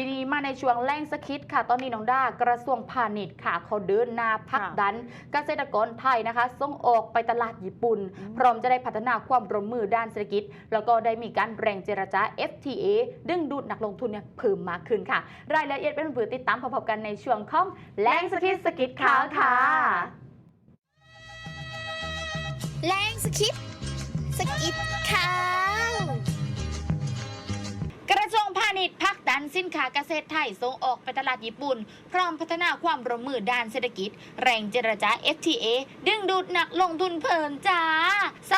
ทีนี้มาในช่วงแรงสคิดค่ะ ตอนนี้น้องด้ากระทรวงพาณิชย์ค่ะ เขาเดินหน้าพักค่ะดันเกษตรกรไทยนะคะ ส่งออกไปตลาดญี่ปุ่นอืมพร้อมจะได้พัฒนาความร่วมมือด้านเศรษฐกิจ แล้วก็ได้มีการแรงเจรจา FTA ดึงดูดนักลงทุนเนี่ยเพิ่มมากขึ้นค่ะ รายละเอียดเป็นผือติดตามพร้อมๆกันในช่วงของแรงสคิดสกิดข่าวค่ะ แรงสคิปสกิดข่าว สินค้าเกษตรไทยส่งออกไปตลาดญี่ปุ่น พร้อมพัฒนาความร่วมมือด้านเศรษฐกิจ แรงเจรจา FTA ดึงดูดนักลงทุนเพิ่มจ้าส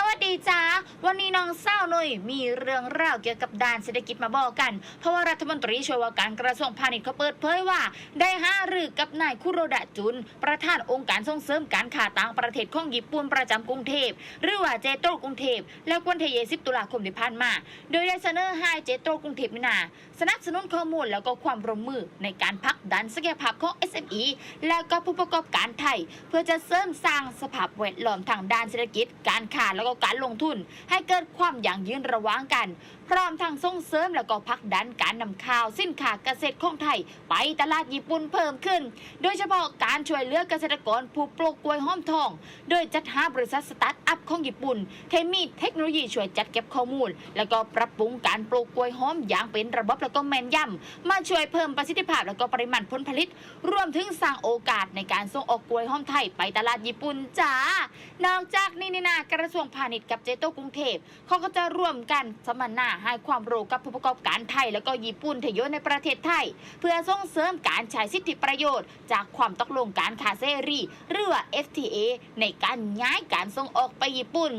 วันนี้น้องเศร้าหน่อยมีเรื่องราวเกี่ยวกับด้านเศรษฐกิจมาบอกกัน เพราะว่ารัฐมนตรีช่วยว่าการกระทรวงพาณิชย์เขาเปิดเผยว่า ได้ห้ารือกับนายคุโรดะจุน ประธานองค์การส่งเสริมการค้าต่างประเทศของญี่ปุ่นประจำกรุงเทพ หรือว่าเจโตกรุงเทพ และวันที่20ตุลาคมที่ผ่านมา โดยได้เสนอให้เจโตกรุงเทพนี่นาสนับสนุนข้อมูลแล้วก็ความร่วมมือในการพักดันศักยภาพของ SME แล้วก็ผู้ประกอบการไทย เพื่อจะเสริมสร้างสภาพแวดล้อมทางด้านเศรษฐกิจ การค้าแล้วก็การลงทุน ให้เกิดความยั่งยืนระหว่างกัน พร้อมทางส่งเสริมแล้วก็พักดันการนำข้าวสินค้าเกษตรของไทย ไปตลาดญี่ปุ่นเพิ่มขึ้น โดยเฉพาะการช่วยเหลือเกษตรกรผู้ปลูกกล้วยหอมทอง โดยจัดหาบริษัทสตาร์ทอัพของญี่ปุ่นเทมีเทคโนโลยีช่วยจัดเก็บข้อมูล แล้วก็ปรับปรุงการปลูกกล้วยหอมอย่างเป็นระบบแล้วก็แม่นยำมาช่วยเพิ่มประสิทธิภาพแล้วก็ปริมาณผลผลิต รวมถึงสร้างโอกาสในการส่งออกกล้วยหอมไทยไปตลาดญี่ปุ่นจ้านอกจากนี้นี่นากระทรวงพาณิชย์กับเจโตกรุงเทพเขาก็จะร่วมกันสัมนาให้ความรู้กับผู้ประกอบการไทย แล้วก็ญี่ปุ่นที่อยในประเทศไทย เพื่อส่งเสริมการใช้สิทธิประโยชน์ จากความตกลงการคาเสรีหรือ FTA ในการย้ายการส่งออกไปญี่ปุ่น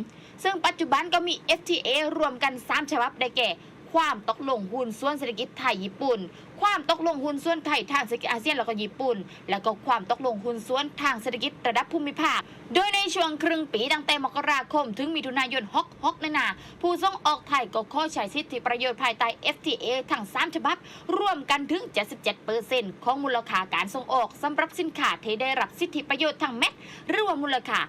ซึ่งปัจจุบันก็มี FTA รวมกัน 3 ฉบับได้แก่ ความตกลงหุ้นส่วนเศรษฐกิจไทยญี่ปุ่น ความตกลงหุ้นส่วนไทยทางเศรษฐกิจอาเซียนแล้วก็ญี่ปุ่น แล้วก็ความตกลงหุ้นส่วนทางเศรษฐกิจระดับภูมิภาค โดยในช่วงครึ่งปีตั้งแต่มกราคม ถึงมิถุนายน6 6นั่นนาผู้ส่งออกไทยก็ข้อใช้สิทธิประโยชน์ภายใต้ FTA ทั้ง3ฉบับรวมกันถึง 77%ของมูลค่าการส่งออกสำหรับสินค้าที่ได้รับสิทธิประโยชน์ทางแม็กหรือว่ามูลค่า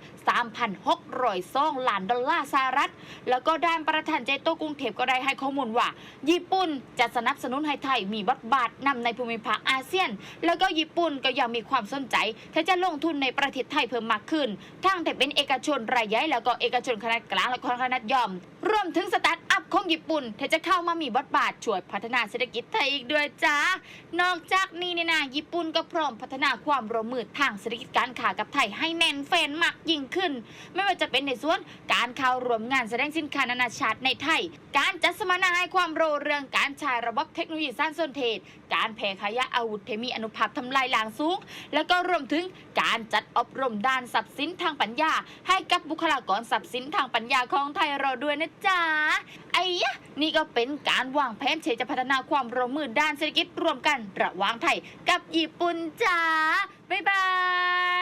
3,602ล้านดอลลาร์สหรัฐ แล้วก็ด้านประธานเจโตกรุงเทพก็ได้ให้ข้อมูลว่า ญี่ปุ่นจะสนับสนุนให้ไทยมีบทบาทนำในภูมิภาคอาเซียน แล้วก็ญี่ปุ่นก็ยังมีความสนใจที่จะลงทุนในประเทศไทยเพิ่มมากขึ้น ทั้งแต่เป็นเอกชนรายใหญ่แล้วก็เอกชนขนาดกลางและขนาดย่อม รวมถึงสตาร์ท งญี่ปุ่นที่จะเข้ามามีบทบาทช่วยพัฒนาเศรษฐกิจไทยอีกด้วยจ้านอกจากนี้เนี่ยนะญี่ปุ่นก็พร้อมพัฒนาความร่วมมือทางเศรษฐกิจการค้ากับไทยให้แน่นแฟนมากยิ่งขึ้น ไม่ว่าจะเป็นในส่วนการเข้ารวมงานแสดงสินค้านานาชาติในไทย การจัดสัมมนาให้ความรู้เรื่องการใช้ระบบเทคโนโลยีสร้างสนเทศ การแผ่ขยะอาวุธที่มีอนุภาพทำลายล้างสูง แล้วก็รวมถึงการจัดอบรมด้านทรัพย์สินทางปัญญา ให้กับบุคลากรทรัพย์สินทางปัญญาของไทยเราด้วยนะจ๊ะไอ้ยนี่ก็เป็นการวางแผนเชจะพัฒนาความร่วมมือด้านเศรษฐกิจรวมกัน ระหว่างไทยกับญี่ปุ่นจ้าบ๊ายบาย